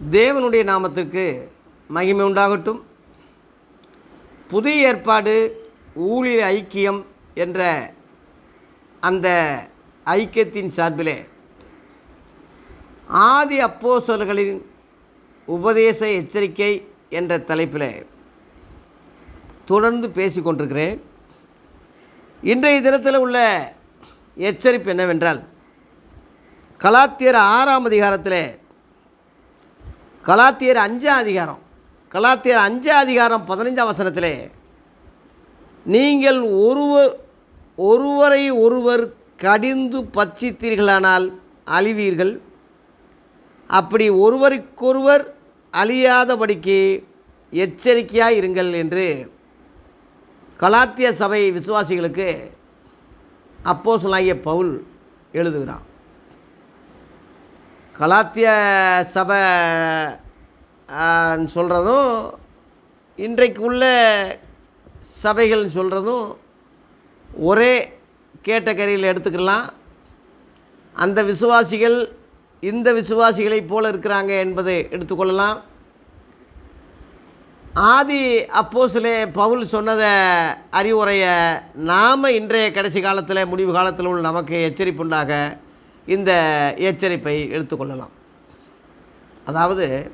தேவனுடைய நாமத்திற்கு மகிமை உண்டாகட்டும். புதிய ஏற்பாடு ஊழியர் ஐக்கியம் என்ற அந்த ஐக்கியத்தின் சார்பிலே ஆதி அப்போசல்களின் உபதேச எச்சரிக்கை என்ற தலைப்பில் தொடர்ந்து பேசி கொண்டிருக்கிறேன். இன்றைய தினத்தில் உள்ள எச்சரிப்பு என்னவென்றால் கலாத்தியர் ஆறாம் அதிகாரத்தில் கலாத்தியர் அஞ்சாம் அதிகாரம். கலாத்தியர் அஞ்சாம் அதிகாரம் பதினஞ்சாம் வசனத்திலே நீங்கள் ஒருவர் ஒருவரை ஒருவர் கடிந்து பச்சித்தீர்களானால் அழிவீர்கள். அப்படி ஒருவருக்கொருவர் அழியாதபடிக்கு எச்சரிக்கையாக இருங்கள் என்று கலாத்திய சபை விசுவாசிகளுக்கு அப்போஸ்தலனாகிய பவுல் எழுதுகிறான். கலாத்திய சபை சொல்கிறதும் இன்றைக்கு உள்ள சபைகள்னு சொல்கிறதும் ஒரே கேட்டகரியில் எடுத்துக்கலாம். அந்த விசுவாசிகள் இந்த விசுவாசிகளைப் போல இருக்கிறாங்க என்பதை எடுத்துக்கொள்ளலாம் ஆதி அப்போசிலே பவுல் சொன்னதை அறிவுரையை நாம் இன்றைய கடைசி காலத்தில் முடிவு காலத்தில் உள்ள நமக்கு எச்சரிப்புண்டாக இந்த எச்சரிப்பை எடுத்துக்கொள்ளலாம் அதாவது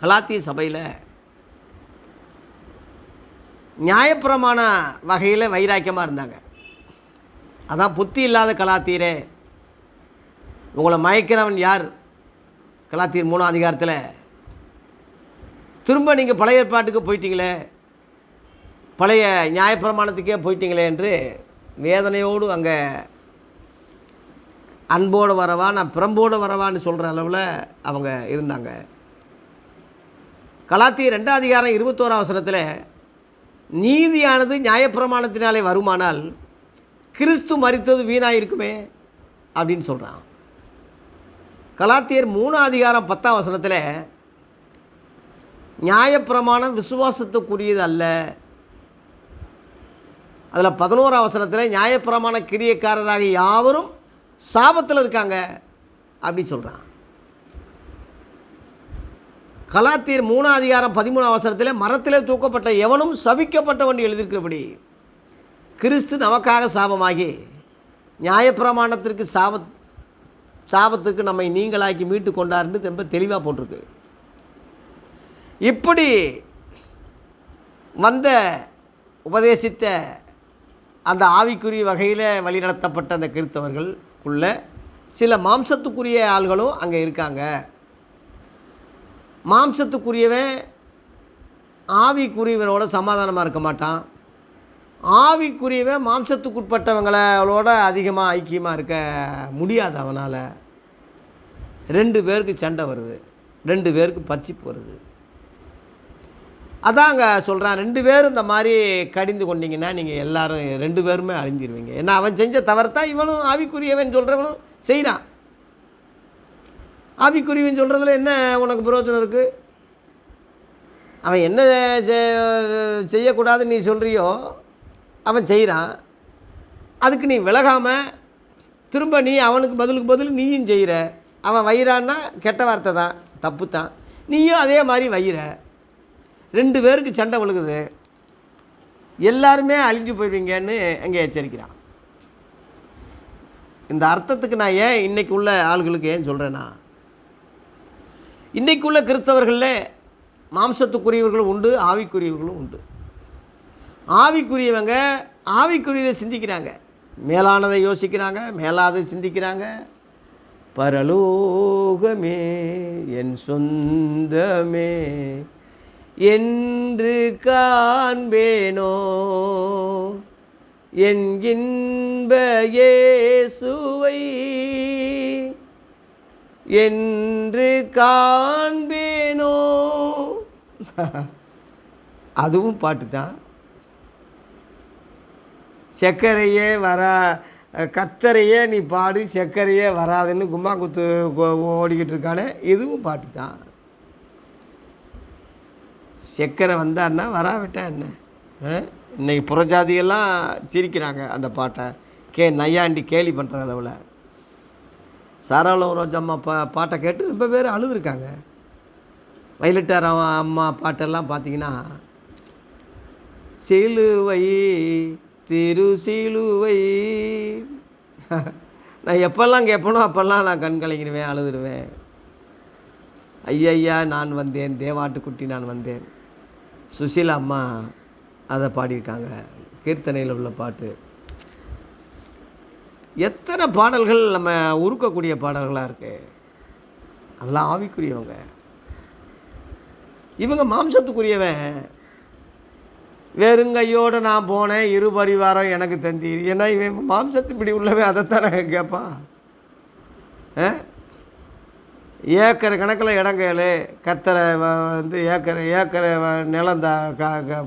கலாத்திய சபையில் நியாயப்பிரமாண வகையில் வைராக்கியமாக இருந்தாங்க. அதான் புத்தி இல்லாத கலாத்தீரே உங்களை மயக்கிறவன் யார்? கலாத்தீர் மூணாம் அதிகாரத்தில் திரும்ப நீங்கள் பழைய ஏற்பாட்டுக்கு போயிட்டீங்களே பழைய நியாயப்பிரமாணத்துக்கே போயிட்டீங்களே என்று வேதனையோடு அங்கே அன்போடு வரவா நான் பிரம்போடு வரவான்னு சொல்கிற அளவில் அவங்க இருந்தாங்க. கலாத்தி ரெண்டாம் அதிகாரம் இருபத்தோராம் அவசரத்தில் நீதியானது நியாயப்பிரமாணத்தினாலே வருமானால் கிறிஸ்து மறித்தது வீணாக இருக்குமே அப்படின்னு சொல்கிறான் கலாத்தியர் மூணாம் அதிகாரம் பத்தாம் வசனத்தில் நியாயப்பிரமாணம் விசுவாசத்துக்குரியது அல்ல. அதில் பதினோராம் வசனத்தில் நியாயப்பிரமாண கிரியக்காரராக யாவரும் சாபத்தில் இருக்காங்க அப்படின்னு சொல்கிறான் கலாத்தீர் மூணாம் அதிகாரம் பதிமூணாம் அவசரத்தில் மரத்திலே தூக்கப்பட்ட எவனும் சபிக்கப்பட்டவன் எழுதியிருக்கிறபடி கிறிஸ்து நமக்காக சாபமாகி நியாயப்பிரமாணத்திற்கு சாப சாபத்துக்கு நம்மை நீங்களாக்கி மீட்டு கொண்டாருன்னு ரொம்ப தெளிவாக போட்டிருக்கு. இப்படி வந்த உபதேசித்த அந்த ஆவிக்குரிய வகையில் வழிநடத்தப்பட்ட அந்த கிறிஸ்தவர்களுக்குள்ள சில மாம்சத்துக்குரிய ஆள்களும் அங்கே இருக்காங்க. மாம்சத்துக்குரியவன் ஆவிக்குரியவனோட சமாதானமாக இருக்க மாட்டான். ஆவிக்குரியவன் மாம்சத்துக்குட்பட்டவங்களோட அதிகமாக ஐக்கியமாக இருக்க முடியாது அவனால். ரெண்டு பேருக்கு சண்டை வருது. ரெண்டு பேருக்கு பச்சிப்பு வருது அதாங்க சொல்கிறான் ரெண்டு பேரும் இந்த மாதிரி கடிந்து கொண்டீங்கன்னா நீங்கள் எல்லோரும் ரெண்டு பேருமே அழிஞ்சிருவீங்க. ஏன்னா அவன் செஞ்ச தவறத்தான் இவனும் ஆவிக்குரியவன் சொல்கிறவனும் செய்கிறான் ஆவிக்குரியவன் சொல்கிறதுல என்ன உனக்கு பிரயோஜனம் இருக்குது அவன் என்ன செய்யக்கூடாதுன்னு நீ சொல்கிறியோ அவன் செய்கிறான் அதுக்கு நீ விலகாமல் திரும்ப நீ அவனுக்கு பதிலுக்கு பதில் நீயும் செய்கிற அவன் வயிறான்னா கெட்ட வார்த்தை தான் தப்பு தான். நீயும் அதே மாதிரி வயிற. ரெண்டு பேருக்கு சண்டை விழுகுது. எல்லாருமே அழிஞ்சு போயிடுவீங்கன்னு அங்கே எச்சரிக்கிறான். இந்த அர்த்தத்துக்கு நான் ஏன் இன்றைக்கு உள்ள ஆள்களுக்கு ஏன் சொல்கிறேன்னா இன்றைக்குள்ள கிறிஸ்தவர்களில் மாம்சத்துக்குரியவர்களும் உண்டு ஆவிக்குரியவர்களும் உண்டு. ஆவிக்குரியவங்க ஆவிக்குரியதை சிந்திக்கிறாங்க. மேலானதை யோசிக்கிறாங்க மேலாதை சிந்திக்கிறாங்க. பரலோகமே என் சொந்தமே என்று காண்பேனோ? என் இன்ப என் என்று காண்பேனோ? அதுவும் பாட்டு தான் சர்க்கரையே வர கத்தரையே நீ பாடு சர்க்கரையே வராதுன்னு கும்மா குத்து ஓடிக்கிட்டு இருக்கானே. இதுவும் பாட்டு தான் சர்க்கரை வந்தான்னா வராவிட்டா என்ன? ஆ? இன்னைக்கு புறஜாதியெல்லாம் சிரிக்கிறாங்க அந்த பாட்டை. கே நையாண்டி கேலி பண்ணுற அளவில் சாராளம் ரோஜம்மா பா பாட்டை கேட்டு ரொம்ப பேர் அழுதுருக்காங்க. வயலட்டார் அம்மா பாட்டெல்லாம் பார்த்தீங்கன்னா சிலுவை திரு சிலுவை. நான் எப்பெல்லாம் கேட்பனோ அப்போல்லாம் நான் கண் கலங்கிடுவேன் அழுதுருவேன். ஐயையா நான் வந்தேன். தேவாட்டுக்குட்டி நான் வந்தேன். சுசீலா அம்மா அதை பாடியிருக்காங்க. கீர்த்தனையில் உள்ள பாட்டு. எத்தனை பாடல்கள் நம்ம உருக்கக்கூடிய பாடல்களாக இருக்குது அதெல்லாம் ஆவிக்குரியவங்க. இவங்க மாம்சத்துக்குரியவன். வெறுங்கையோடு நான் போனேன் இரு பரிவாரம் எனக்கு தந்தீர். ஏன்னா இவன் மாம்சத்து இப்படி உள்ளவன் அதைத்தானே கேட்பான் ஆ? ஏக்கர் கணக்கில் இடங்கேளு கத்தரை வந்து ஏக்கர் ஏக்கரை நிலந்த நிலம் க- க-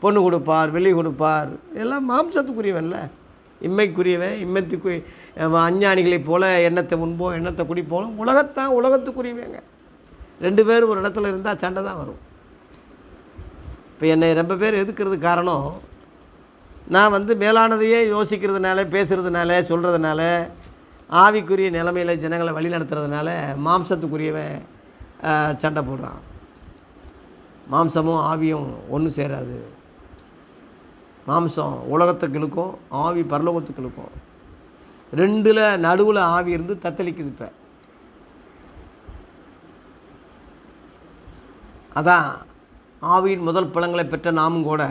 பொண்ணு கொடுப்பார் வெள்ளி கொடுப்பார். எல்லாம் மாம்சத்துக்குரியவன்ல. இம்மைக்குரியவன் இம்மத்துக்கு அஞ்ஞானிகளைப் போல எண்ணத்தை உண்போம் எண்ணத்தை குடிப்போம். உலகத்தான் உலகத்துக்குரியவங்க. ரெண்டு பேரும் ஒரு இடத்துல இருந்தால் சண்டை தான் வரும். இப்போ என்னை ரொம்ப பேர் எதுக்கிறது காரணம்? நான் வந்து மேலானதையே யோசிக்கிறதுனால பேசுகிறதுனால சொல்கிறதுனால ஆவிக்குரிய நிலைமையில் ஜனங்களை வழி நடத்துறதுனால மாம்சத்துக்குரியவன் சண்டை போடுறான். மாம்சமும் ஆவியும் ஒன்றும் சேராது. மாம்சம் உலகத்துக்கு இழுக்கும் ஆவி பரலோகத்துக்கு இழுக்கும் ரெண்டில் நடுவில் ஆவி இருந்து தத்தளிக்குது இப்போ. அதான் ஆவியின் முதல் பழங்களை பெற்ற நாமும் கூட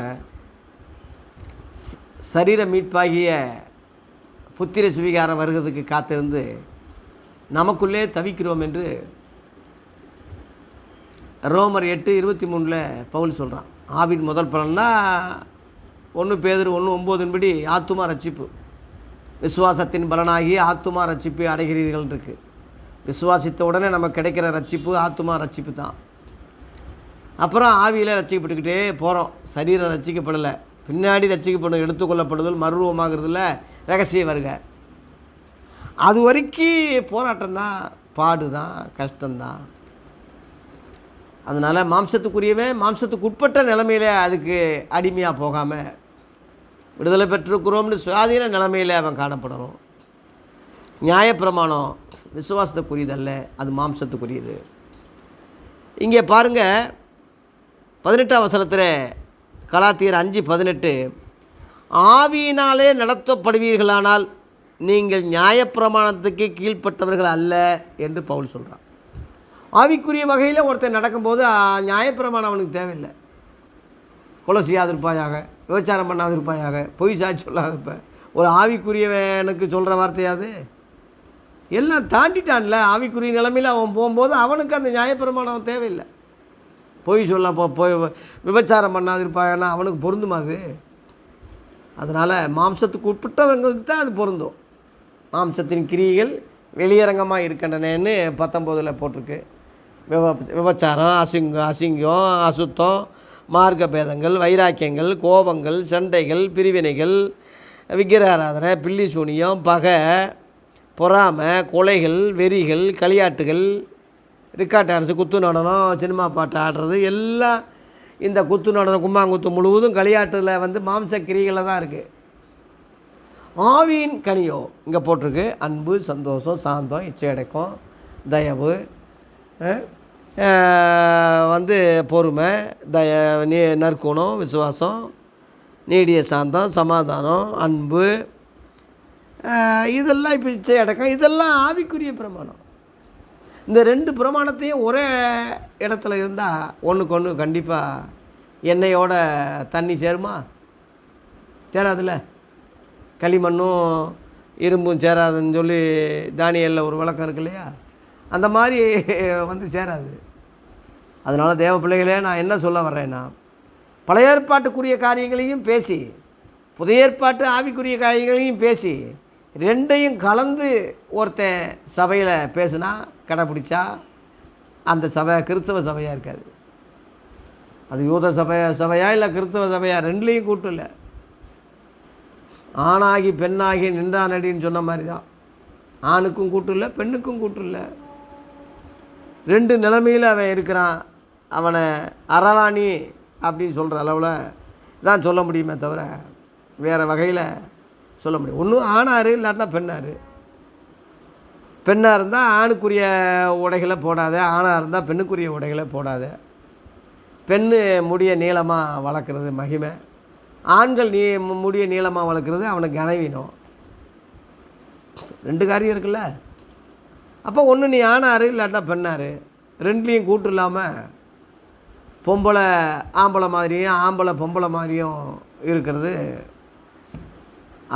சரீர மீட்பாகிய புத்திர சுவீகாரம் வருகிறதுக்கு காத்திருந்து நமக்குள்ளே தவிக்கிறோம் என்று ரோமர் எட்டு இருபத்தி மூணில் பவுல் சொல்கிறான் ஆவின் முதல் பலன்னா ஒன்று பேதர் ஒன்று ஒம்போதின்படி ஆத்துமா ரட்சிப்பு. விசுவாசத்தின் பலனாகி ஆத்துமா ரட்சிப்பு அடைகிறீர்கள் இருக்கு. விசுவாசித்த உடனே நமக்கு கிடைக்கிற ரட்சிப்பு ஆத்துமா ரட்சிப்பு தான். அப்புறம் ஆவியில் ரசிக்கப்பட்டுக்கிட்டே போகிறோம் சரீரம் ரசிக்கப்படலை பின்னாடி ரசிக்கப்படும் எடுத்துக்கொள்ளப்படுதல் மறுரூபமாகிறதுல ரகசிய வருக. அது வரைக்கும் போராட்டம் தான் பாடு தான் கஷ்டம்தான் அதனால் மாம்சத்துக்குரியவன் மாம்சத்துக்கு உட்பட்ட நிலமையில அதுக்கு அடிமையாக போகாமல் விடுதலை பெற்றிருக்கிறோம்னு சுயாதீன நிலைமையில் அவன் காணப்படணும். நியாயப்பிரமாணம் விசுவாசத்துக்குரியதல்ல அது மாம்சத்துக்குரியது. இங்கே பாருங்கள் பதினெட்டாம் வசனத்தில் கலாத்தியர் அஞ்சு பதினெட்டு ஆவியினாலே நடத்தப்படுவீர்களானால் நீங்கள் நியாயப்பிரமாணத்துக்கு கீழ்ப்பட்டவர்கள் அல்ல என்று பவுல் சொல்கிறான் ஆவிக்குரிய வகையில் ஒருத்தன் நடக்கும்போது நியாயப்பிரமாணம் அவனுக்கு தேவையில்லை. கொலை செய்யாதிருப்பாயாக விபச்சாரம் பண்ணாதிருப்பாயாக பொய் சாட்சி சொல்லாதிருப்ப ஒரு ஆவிக்குரியவனுக்கு சொல்கிற வார்த்தையாது. எல்லாம் தாண்டிட்டான்ல ஆவிக்குரிய நிலமையில் அவன் போகும்போது அவனுக்கு அந்த நியாயப்பிரமாணம் தேவையில்லை. பொய் சொல்ல போ போய் விபச்சாரம் பண்ணாதிருப்பாங்கன்னா அவனுக்கு பொருந்துமா அது? அதனால் மாம்சத்துக்கு உட்பட்டவங்களுக்கு தான் அது பொருந்தும். மாம்சத்தின் கிரியைகள் வெளியரங்கமாக இருக்கின்றனன்னு பத்தொம்போதில் போட்டிருக்கு. விப விபச்சாரம் அசிங்கம் அசிங்கம் அசுத்தம் மார்க்க பேதங்கள் வைராக்கியங்கள் கோபங்கள் சண்டைகள் பிரிவினைகள் விக்கிரகாராதனை பில்லி சூனியம் பகை பொறாமை கொலைகள் வெறிகள் களியாட்டுகள் ரிக்கார்ட் டான்ஸு குத்து நடனம் சினிமா பாட்டு ஆடுறது எல்லாம் இந்த குத்து நடனம் கும்மாங்குத்து முழுவதும் களியாட்டில் வந்து மாம்ச கிரிகளில் தான் இருக்குது ஆவியின் கனியோ இங்கே போட்டிருக்கு. அன்பு சந்தோஷம் சாந்தம் இச்சையடக்கம் தயவு வந்து பொறுமை தய நீ நற்குணம் விசுவாசம் நீடிய சாந்தம் சமாதானம் அன்பு. இதெல்லாம் இப்போ இச்சை அடக்கம். இதெல்லாம் ஆவிக்குரிய பிரமாணம். இந்த ரெண்டு பிரமாணத்தையும் ஒரே இடத்துல இருந்தால் ஒன்றுக்கு ஒன்று கண்டிப்பாக எண்ணெயோட தண்ணி சேருமா? சேராதுல்ல. களிமண்ணும் இரும்பும் சேராதுன்னு சொல்லி தானியலில் ஒரு விளக்கம் இருக்கு இல்லையா? அந்த மாதிரி வந்து சேராது. அதனால் தேவ பிள்ளைகளே நான் என்ன சொல்ல வர்றேன்னா பழைய ஏற்பாட்டுக்குரிய காரியங்களையும் பேசி புதிய ஏற்பாட்டு ஆவிக்குரிய காரியங்களையும் பேசி ரெண்டையும் கலந்து ஒருத்தன் சபையில் பேசுனா கடைப்பிடிச்சா அந்த சபை கிறிஸ்தவ சபையாக இருக்காது. அது யூத சபை சபையா இல்லை கிறிஸ்தவ சபையா ரெண்டுலேயும் கூட்டம் இல்லை. ஆணாகி பெண்ணாகி நின்றானடின்னு சொன்ன மாதிரி தான் ஆணுக்கும் கூட்டம் இல்லை பெண்ணுக்கும் கூட்டம் இல்லை. ரெண்டு நிலைமையில் அவன் இருக்கிறான். அவனை அரவாணி அப்படின்னு சொல்கிற அளவில் தான் சொல்ல முடியுமே தவிர வேறு வகையில் சொல்ல முடியும். ஒன்றும் ஆணாரு இல்லாட்டினா பெண்ணாரு. பெண்ணாக இருந்தால் ஆணுக்குரிய உடைகளை போடாத ஆணாக இருந்தால் பெண்ணுக்குரிய உடைகளை போடாத. பெண்ணு முடிய நீளமாக வளர்க்குறது மகிமை. ஆண்கள் நீ முடிய நீளமாக வளர்க்குறது அவனுக்கு கனவீனம். ரெண்டு காரியம் இருக்குல்ல. அப்போ ஒன்று நீ ஆணாரு இல்லாட்டா பெண்ணாரு. ரெண்டுலேயும் கூட்டு இல்லாமல் பொம்பளை ஆம்பளை மாதிரியும் ஆம்பளை பொம்பளை மாதிரியும் இருக்கிறது.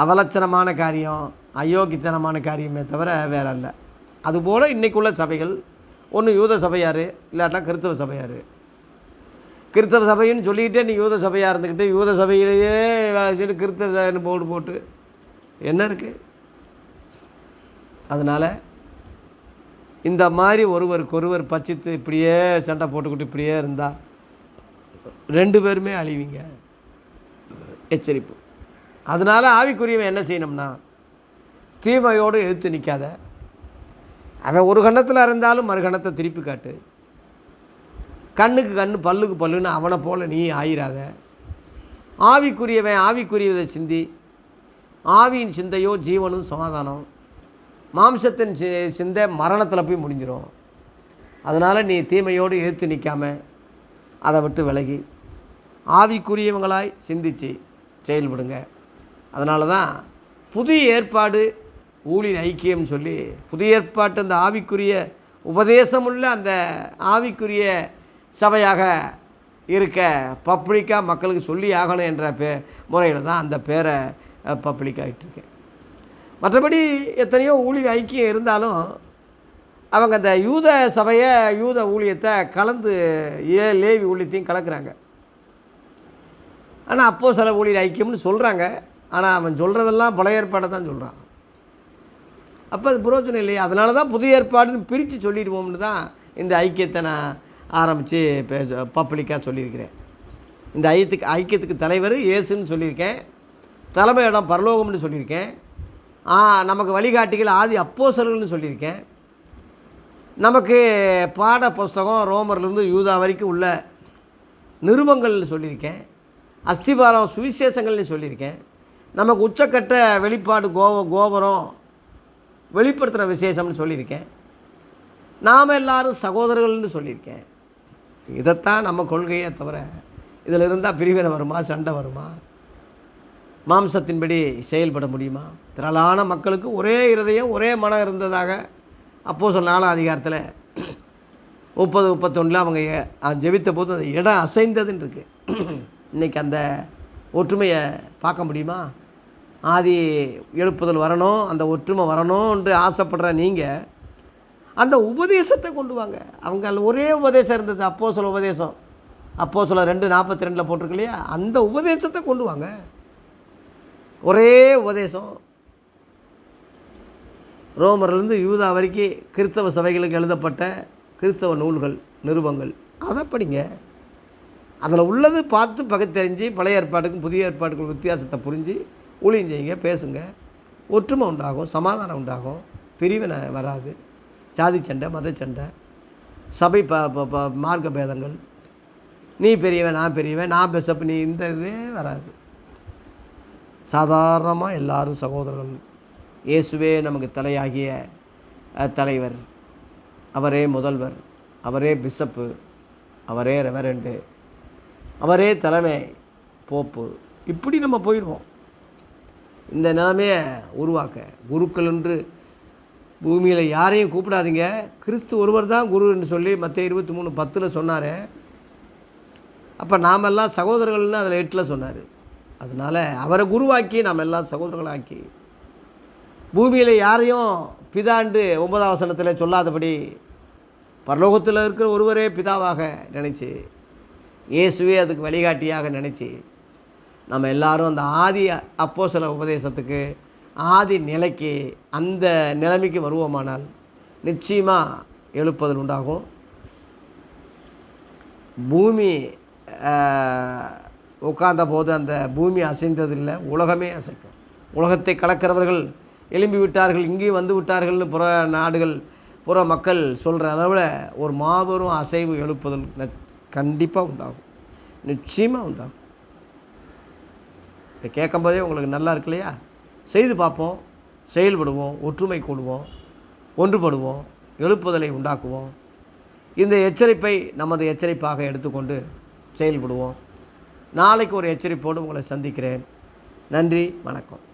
அவலட்சணமான காரியம் அயோக்கித்தனமான காரியமே தவிர வேற இல்லை அதுபோல் இன்றைக்குள்ள சபைகள் ஒன்று யூத சபையார் இல்லாட்டா கிறித்தவ சபையார். கிறிஸ்தவ சபைன்னு சொல்லிக்கிட்டே நீ யூத சபையாக இருந்துக்கிட்டு யூத சபையிலேயே வேலை செய்து கிறித்தவ சபைன்னு போர்டு போட்டு என்ன இருக்குது அதனால் இந்த மாதிரி ஒருவருக்கு ஒருவர் பச்சித்து இப்படியே சண்டை போட்டுக்கிட்டு இப்படியே இருந்தால் ரெண்டு பேருமே அழிவீங்க. எச்சரிப்பு. அதனால் ஆவிக்குரியவன் என்ன செய்யணும்னா தீமையோடு எதிர்த்து நிற்காத அவன் ஒரு கணத்தில் இருந்தாலும் மறு கணத்தை திருப்பி காட்டு. கண்ணுக்கு கண்ணு பல்லுக்கு பல்லுன்னு அவனை போல் நீ ஆயிராத. ஆவிக்குரியவன் ஆவிக்குரியதை சிந்தி ஆவியின் சிந்தையோ ஜீவனும் சமாதானம். மாம்சத்தின் சி சிந்தை மரணத்தில் போய் முடிஞ்சிடும் அதனால் நீ தீமையோடு எதிர்த்து நிற்காம அதை விட்டு விலகி ஆவிக்குரியவங்களாய் சிந்திச்சு செயல்படுங்க. அதனால தான் புதிய ஏற்பாடு ஊழியர் ஐக்கியம்னு சொல்லி புதிய ஏற்பாட்டு அந்த ஆவிக்குரிய உபதேசமுள்ள அந்த ஆவிக்குரிய சபையாக இருக்க பப்ளிக்காக மக்களுக்கு சொல்லி ஆகணும் என்ற பே முறையில் தான் அந்த பேரை பப்ளிக் ஆகிட்டுருக்கேன் மற்றபடி எத்தனையோ ஊழியர் ஐக்கியம் இருந்தாலும் அவங்க அந்த யூத சபையை யூத ஊழியத்தை கலந்து ஏ லேவி ஊழியத்தையும் கலக்கிறாங்க. ஆனால் அப்போ சில ஊழியர் ஐக்கியம்னு சொல்கிறாங்க ஆனால் அவன் சொல்கிறதெல்லாம் பழைய ஏற்பாடை தான் சொல்கிறான் அப்போ அது புரோஜனம் இல்லையா. அதனால தான் புதிய ஏற்பாடுன்னு பிரித்து சொல்லிடுவோம்னு தான் இந்த ஐக்கியத்தை நான் ஆரம்பித்து பேச பப்ளிக்காக சொல்லியிருக்கிறேன். இந்த ஐயத்துக்கு ஐக்கியத்துக்கு தலைவர் இயேசுன்னு சொல்லியிருக்கேன். தலைமை இடம் பரலோகம்னு சொல்லியிருக்கேன். நமக்கு வழிகாட்டிகள் ஆதி அப்போசர்கள்னு சொல்லியிருக்கேன். நமக்கு பாட புஸ்தகம் ரோமர்லேருந்து யூதா வரைக்கும் உள்ள நிருபங்கள்னு சொல்லியிருக்கேன். அஸ்திபாரம் சுவிசேஷங்கள்னு சொல்லியிருக்கேன். நமக்கு உச்சக்கட்ட வெளிப்பாடு கோவ கோபுரம் வெளிப்படுத்துகிற விசேஷம்னு சொல்லியிருக்கேன். நாம் எல்லாரும் சகோதரர்கள்னு சொல்லியிருக்கேன். இதைத்தான் நம்ம கொள்கையே தவிர இதில் இருந்தால் பிரிவினை வருமா சண்டை வருமா? மாம்சத்தின்படி செயல்பட முடியுமா? திரளான மக்களுக்கு ஒரே இருதயம் ஒரே மனம் இருந்ததாக அப்போது சொன்ன நாலாம் அதிகாரத்தில் முப்பது முப்பத்தொன்னில் அவங்க ஜெபித்த போது அந்த இடம் அசைந்ததுன்னு இருக்குது இன்றைக்கி அந்த ஒற்றுமையை பார்க்க முடியுமா? ஆதி எழுப்புதல் வரணும் அந்த ஒற்றுமை வரணும்ன்று ஆசைப்படுற நீங்கள் அந்த உபதேசத்தை கொண்டு வாங்க. அவங்க ஒரே உபதேசம் இருந்தது அப்போ சொல்ல உபதேசம். அப்போ சொல்ல ரெண்டு நாற்பத்தி ரெண்டில் போட்டிருக்கு இல்லையா? அந்த உபதேசத்தை கொண்டு வாங்க. ஒரே உபதேசம். ரோமர்லேருந்து யூதா வரைக்கும் கிறிஸ்தவ சபைகளுக்கு எழுதப்பட்ட கிறிஸ்தவ நூல்கள் நிருபங்கள். அதை படிங்க. அதில் உள்ளது பார்த்து பகுத்தறிஞ்சு பழைய ஏற்பாட்டுக்கும் புதிய ஏற்பாட்டுக்கும் வித்தியாசத்தை புரிஞ்சு ஊழியம் செய்யுங்க பேசுங்க. ஒற்றுமை உண்டாகும் சமாதானம் உண்டாகும். பிரிவினை வராது. சாதி சண்டை மத சண்டை. சபை ப ப- ப- மார்க்க பேதங்கள் நீ பெரியவன் நான் பெரியவன் நான் பெசப் நீ இந்த இதே வராது. சாதாரணமாக எல்லோரும் சகோதரர்கள் இயேசுவே நமக்கு தலையாகிய தலைவர். அவரே முதல்வர். அவரே பிஷப்பு. அவரே ரெவரண்டு. அவரே தலைமை போப்பு. இப்படி நம்ம போயிடுவோம் இந்த நிலைமையை உருவாக்க. குருக்கள் என்று பூமியில் யாரையும் கூப்பிடாதீங்க. கிறிஸ்து ஒருவர் தான் குருன்னு சொல்லி மற்ற இருபத்தி மூணு பத்தில் சொன்னார். அப்போ நாமெல்லாம் சகோதரர்கள்னு அதில் எட்டில் சொன்னார். அதனால் அவரை குருவாக்கி நாம் எல்லாம் சகோதரர்களாக்கி பூமியில் யாரையும் பிதாண்டு ஒன்பதாம் வசனத்தில் சொல்லாதபடி பரலோகத்தில் இருக்கிற ஒருவரே பிதாவாக நினச்சி இயேசுவே அதுக்கு வழிகாட்டியாக நினச்சி நம்ம எல்லாரும் அந்த ஆதி அப்போ சில உபதேசத்துக்கு ஆதி நிலைக்கு அந்த நிலைமைக்கு வருவோமானால் நிச்சயமாக எழுப்புதல் உண்டாகும். பூமி உட்கார்ந்த போது அந்த பூமி அசைந்ததில்லை உலகமே அசைக்கும். உலகத்தை கலக்கிறவர்கள் எழும்பி விட்டார்கள் இங்கேயும் வந்து விட்டார்கள்னு புற நாடுகள் புற மக்கள் சொல்கிற அளவில் ஒரு மாபெரும் அசைவு எழுப்புதல் கண்டிப்பாக உண்டாகும். நிச்சயமாக உண்டாகும். இதை கேட்கும்போதே உங்களுக்கு நல்லா இருக்கு இல்லையா? செய்து பார்ப்போம் செயல்படுவோம் ஒற்றுமை கூடுவோம் ஒன்றுபடுவோம் எழுப்புதலை உண்டாக்குவோம். இந்த எச்சரிப்பை நமது எச்சரிப்பாக எடுத்துக்கொண்டு செயல்படுவோம். நாளைக்கு ஒரு எச்சரிப்போடு உங்களை சந்திக்கிறேன். நன்றி வணக்கம்.